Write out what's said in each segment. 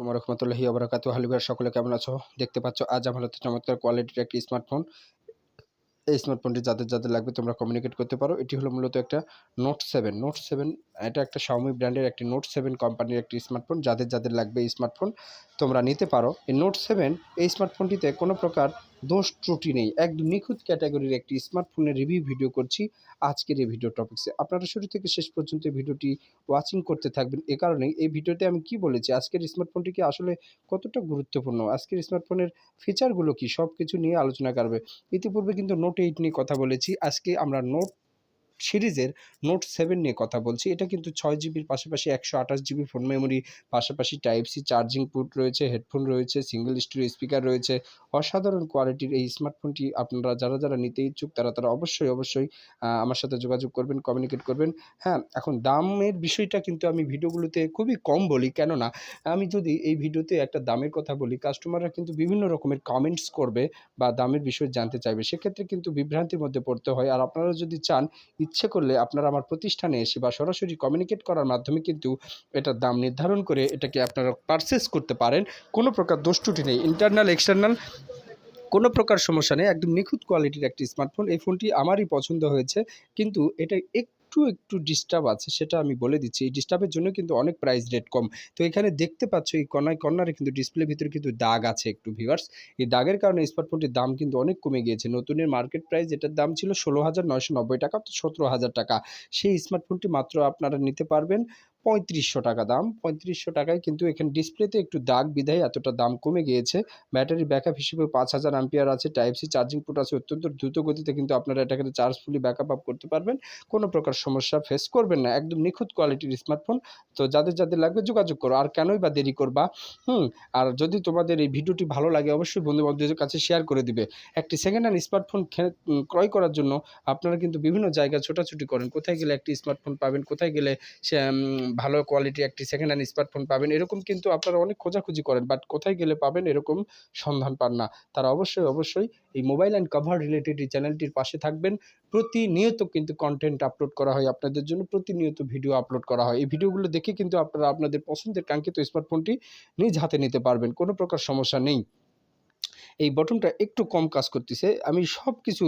কুমার রহমতুল্লাহি অবরাকাত হালিবার সকলে কেমন আছো? দেখতে পাচ্ছ, আজ আমার হাতে চমৎকার কোয়ালিটির একটি স্মার্টফোন এই স্মার্টফোনটি যাদের যাদের লাগবে তোমরা কমিউনিকেট করতে পারো। এটি হলো মূলত একটা নোট সেভেন নোট সেভেন এটা একটা শাওমি ব্র্যান্ডের একটি নোট সেভেন কোম্পানির একটি স্মার্টফোন যাদের যাদের লাগবে এই স্মার্টফোন তোমরা নিতে পারো। এই নোট সেভেন এই স্মার্টফোনটিতে কোনো প্রকার দোষ ত্রুটি নেই। একদম নিখুঁত ক্যাটাগরির একটি স্মার্টফোনের রিভিউ ভিডিও করছি আজকের এই ভিডিও টপিক্সে আপনারা শুরু থেকে শেষ পর্যন্ত ভিডিওটি ওয়াচিং করতে থাকবেন। এ কারণেই এই ভিডিওতে আমি কি বলেছি? আজকের স্মার্টফোনটিকে আসলে কতটা গুরুত্বপূর্ণ? আজকের স্মার্টফোনের ফিচারগুলো কি? সব কিছু নিয়ে আলোচনা করবে। ইতিপূর্বে কিন্তু নোট এইট নিয়ে কথা বলেছি। আজকে আমরা নোট সিরিজের নোট সেভেন নিয়ে কথা বলছি। এটা কিন্তু ছয় জিবির পাশাপাশি একশো আঠাশ জিবি ফোন মেমোরি, পাশাপাশি টাইপ সি চার্জিং পুট রয়েছে, হেডফোন রয়েছে, সিঙ্গেল স্টোরি স্পিকার রয়েছে অসাধারণ কোয়ালিটির এই স্মার্টফোনটি আপনারা যারা যারা নিতে ইচ্ছুক, তারা তারা অবশ্যই অবশ্যই আমার সাথে যোগাযোগ করবেন কমিউনিকেট করবেন। হ্যাঁ এখন দামের বিষয়টা কিন্তু আমি ভিডিওগুলোতে খুবই কম বলি, কেননা আমি যদি এই ভিডিওতে একটা দামের কথা বলি কাস্টমাররা কিন্তু বিভিন্ন রকমের কমেন্টস করবে বা দামের বিষয়ে জানতে চাইবে। সেক্ষেত্রে কিন্তু বিভ্রান্তির মধ্যে পড়তে হয়। আর আপনারা যদি চান, ইচ্ছে করলে আপনারা আমার প্রতিষ্ঠানে এসে বা সরাসরি কমিউনিকেট করার মাধ্যমে কিন্তু এটার দাম নির্ধারণ করে এটাকে আপনারা পারচেস করতে পারেন। কোনো প্রকার দোষ নেই। ইন্টারনাল এক্সটার্নাল কোনো প্রকার সমস্যা নেই, একদম নিখুঁত কোয়ালিটির একটি স্মার্টফোন এই ফোনটি আমারই পছন্দ হয়েছে, কিন্তু এটা একটু একটু ডিস্টার্ব আছে, সেটা আমি বলে দিচ্ছি। এই ডিস্টার্বের জন্য কিন্তু অনেক প্রাইস রেট কম। তো এখানে দেখতে পাচ্ছ, এই কর্নায় কর্নারে কিন্তু ডিসপ্লে ভিতরে কিন্তু দাগ আছে একটু ভিভার্স এই দাগের কারণে স্মার্টফোনটির দাম কিন্তু অনেক কমে গিয়েছে। নতুনের মার্কেট প্রাইস এটার দাম ছিল ষোলো হাজার নয়শো নব্বই টাকা, তো সতেরো হাজার টাকা। সেই স্মার্টফোনটি মাত্র আপনারা নিতে পারবেন। পঁয়ত্রিশশো টাকা দাম। পঁয়ত্রিশশো টাকায় কিন্তু এখানে ডিসপ্লেতে একটু দাগ বিধায় এতটা দাম কমে গিয়েছে। ব্যাটারি ব্যাকআপ হিসেবে পাঁচ হাজার অ্যাম্পিয়ার আছে টাইপ সি চার্জিং পোর্ট আছে, অত্যন্ত দ্রুত গতিতে কিন্তু আপনারা এটাকে চার্জ ফুলি ব্যাকআপ আপ করতে পারবেন। কোনো প্রকার সমস্যা ফেস করবেন না, একদম নিখুঁত কোয়ালিটির স্মার্টফোন তো যাদের যাদের লাগবে যোগাযোগ করো, আর কেনই বা দেরি করবা, হুম? আর যদি তোমাদের এই ভিডিওটি ভালো লাগে, অবশ্যই বন্ধু বান্ধবদের কাছে শেয়ার করে দিবে। একটি সেকেন্ড হ্যান্ড স্মার্টফোন ক্রয় করার জন্য আপনারা কিন্তু বিভিন্ন জায়গায় ছোটাছুটি করেন। কোথায় গেলে একটি স্মার্টফোন পাবেন, কোথায় গেলে সে ভালো কোয়ালিটি একটি সেকেন্ড হ্যান্ড স্মার্টফোন পাবেন। এরকম কিন্তু আপনারা অনেক খোঁজাখুঁজি করেন বাট কোথায় গেলে পাবেন এরকম সন্ধান পান না। তারা অবশ্যই অবশ্যই এই মোবাইল অ্যান্ড কভার রিলেটেড এই চ্যানেলটির পাশে থাকবেন। প্রতিনিয়ত কিন্তু কন্টেন্ট আপলোড করা হয় আপনাদের জন্য, প্রতিনিয়ত ভিডিও আপলোড করা হয়। এই ভিডিওগুলো দেখে কিন্তু আপনারা আপনাদের পছন্দের কাঙ্ক্ষিত স্মার্টফোনটি নিজ হাতে নিতে পারবেন, কোনো প্রকার সমস্যা নেই। এই বটনটা একটু কম কাজ করতেছে। আমি সব কিছু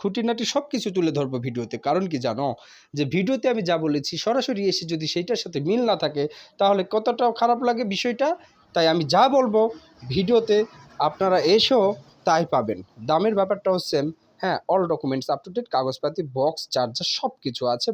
খুঁটিনাটি সব কিছু তুলে ধরবো ভিডিওতে। কারণ কি জানো? যে ভিডিওতে আমি যা বলেছি, সরাসরি এসে যদি সেইটার সাথে মিল না থাকে, তাহলে কতটাও খারাপ লাগে বিষয়টা? তাই আমি যা বলব, ভিডিওতে আপনারা এসেও তাই পাবেন। দামের ব্যাপারটা সেম হ্যাঁ all documents up to date কাগজপাতি বক্স চার্জার সব কিছু আছে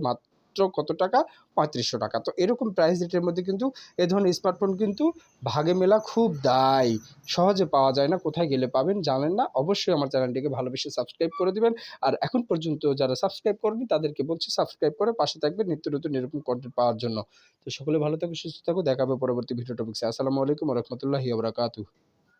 মাত্র কত টাকা? পঁয়ত্রিশশো টাকা। তো এরকম প্রাইস রেটের মধ্যে কিন্তু এ ধরনের স্মার্টফোন কিন্তু ভাগে মেলা খুব দায়। সহজে পাওয়া যায় না, কোথায় গেলে পাবেন জানেন না। অবশ্যই আমার চ্যানেলটিকে ভালোবেসে সাবস্ক্রাইব করে দেবেন। আর এখন পর্যন্ত যারা সাবস্ক্রাইব করেনি, তাদেরকে বলছি সাবস্ক্রাইব করে পাশে থাকবেন নিত্য নতুন এরকম কন্টেন্ট পাওয়ার জন্য। তো সকলে ভালো থাকো, সুস্থ থাকো। দেখাবে পরবর্তী ভিডিও টপিক্সে আসসালামু আলাইকুম রহমতুল্লাহি আবরাকাতু